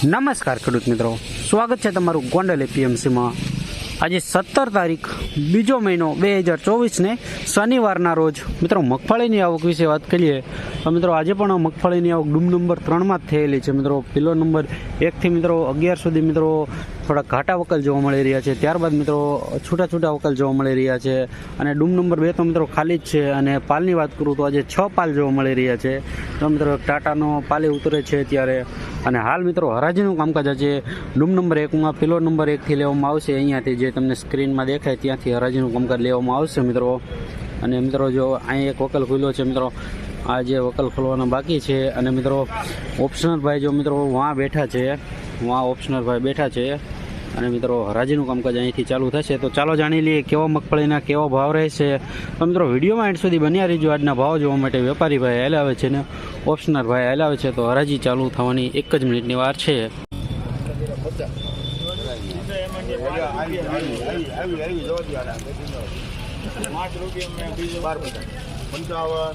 નમસ્કાર ખેડૂત મિત્રો. સ્વાગત છે તમારું ગોંડલ એપીએમસીમાં. આજે સત્તર તારીખ, બીજો મહિનો બે હજાર ચોવીસને શનિવારના રોજ. મિત્રો, મગફળીની આવક વિશે વાત કરીએ, તો મિત્રો, આજે પણ મગફળીની આવક ડૂમ નંબર ત્રણમાં જ થયેલી છે. મિત્રો પેલો નંબર એકથી, મિત્રો, અગિયાર સુધી, મિત્રો થોડા ઘાટા વકલ જોવા મળી રહ્યા છે. ત્યારબાદ મિત્રો છૂટા છૂટા વકલ જોવા મળી રહ્યા છે અને ડૂમ નંબર બે તો મિત્રો ખાલી જ છે અને પાલની વાત કરું તો આજે છ પાલ જોવા મળી રહ્યા છે. તો મિત્રો ટાટાનો પાલી ઉતરે છે ત્યારે અને હાલ મિત્રો હરાજીનું કામકાજ આજે ડૂમ નંબર એકમાં પિલો નંબર એકથી લેવામાં આવશે. અહીંયાથી જે તમને સ્ક્રીનમાં દેખાય ત્યાંથી હરાજીનું કામકાજ લેવામાં આવશે મિત્રો. અને મિત્રો જો અહીં એક વકલ ખુલ્યો છે મિત્રો, આ જે વકલ ખોલવાનો બાકી છે અને મિત્રો ઓપ્શનલ ભાઈ જો મિત્રો વાં બેઠા છે વાં ઓપ્શનલ ભાઈ બેઠા છે અને મિત્રો, હરાજીનું કામકાજ અહીંથી ચાલુ થશે. તો ચાલો જાણી લઈએ કેવા મગફળીના કેવો ભાવ રહેશે. તો મિત્રો, વિડીયોમાં એન્ડ સુધી બન્યા રહીજો. આજના ભાવ જોવા માટે વેપારી ભાઈ હલાવે છે ને ઓપ્શનર ભાઈ હલાવે છે. તો હરાજી ચાલુ થવાની એક જ મિનિટની વાર છે. પંચાવન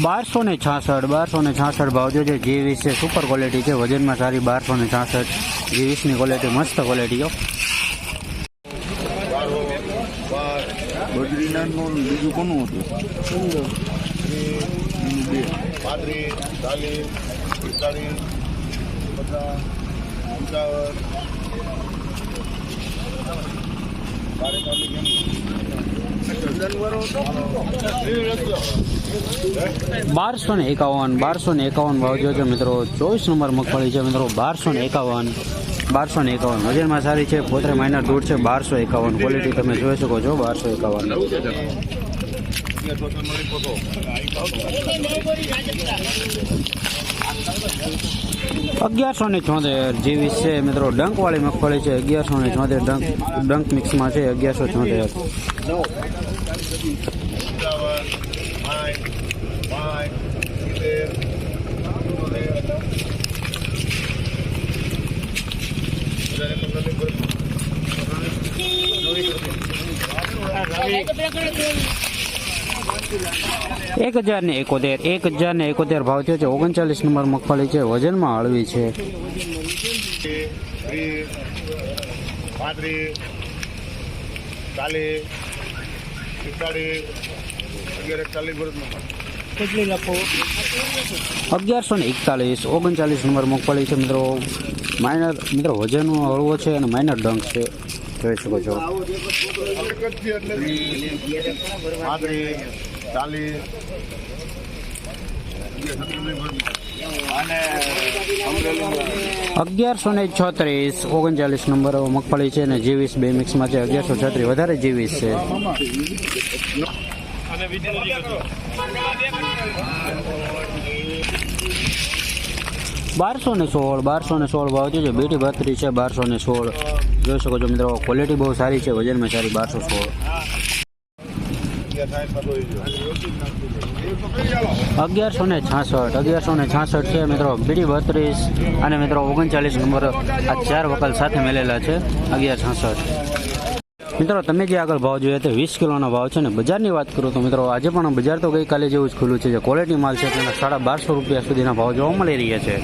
બારસો ને છાસઠ બારસો ને છાસઠ ભાવ જો જે વીસ છે સુપર ક્વોલિટી છે. વજનમાં સારી બારસો ને છાસઠ. જે વીસની ક્વોલિટી મસ્ત ક્વોલિટી જો બદ્રીનાથનું બીજું કોનું હતું? પાંત્રીસ ચાલીસ પિસ્તાલીસ પચાસ પંચાવન બારસો ને એકાવન, બારસો ને એકાવન ભાવ જો છે મિત્રો. ચોવીસ નંબર મગફળી છે મિત્રો. બારસો ને એકાવન, બારસો ને એકાવન. વજનમાં સારી છે, પોતરે માઇનર દૂર છે, બારસો એકાવન. ક્વોલિટી તમે જોઈ શકો છો, બારસો એકાવન. અગિયારસો ને છોતેર જેવી છે મિત્રો. ડંકવાળી મગફળી છે, અગિયારસો ને છોતેર ડંક ડંક મિક્સમાં છે, અગિયારસો છોતેર પંચાવન સાઠ પાંચ સિત્તેર એક હજાર ને એકોતેર એક હજાર ને એકોતેર ભાવ થયો છે. ઓગણચાલીસ નંબર મગફળી છે. વજનમાં હળવી છે. ચાલીસ પિસ્તાળીસ અગિયાર એકતાલીસ વર્ષમાં અગિયારસો ને એકતાલીસ ઓગણચાલીસ નંબર મગફળી છે મિત્રો. માઇનર મિત્રો વજનનો હળવો છે અને માઇનર ડંક છે. જોઈ શકો છો. ચાલીસ. અગિયારસો ને છત્રીસ, ઓગણચાલીસ નંબર મગફળી છે ને જીવીસ બે મિક્સમાં છે અગિયારસો છત્રીસ, વધારે જીવીસ છે. બારસો ને સોળ, બારસો ને સોળ ભાવ છે. બેટી ભત્રી છે, બારસો ને સોળ. જોઈ શકો છો મિત્રો ક્વોલિટી બહુ સારી છે, વજનમાં સારી બારસો સોળ. અગિયારસો ને છાસઠ, અગિયારસો ને છાસઠ છે મિત્રો બીડી બત્રીસ અને મિત્રો ઓગણચાલીસ નંબર આ ચાર વકલ સાથે મેળેલા છે અગિયાર છાસઠ. મિત્રો તમે જે આગળ ભાવ જોઈએ તો વીસ કિલોનો ભાવ છે ને બજારની વાત કરું તો મિત્રો આજે પણ બજાર તો ગઈકાલે જેવું જ ખુલ્લું છે, જે ક્વોલિટી માલ છે તેના સાડા બારસો રૂપિયા સુધીના ભાવ જોવા મળી રહ્યા છે.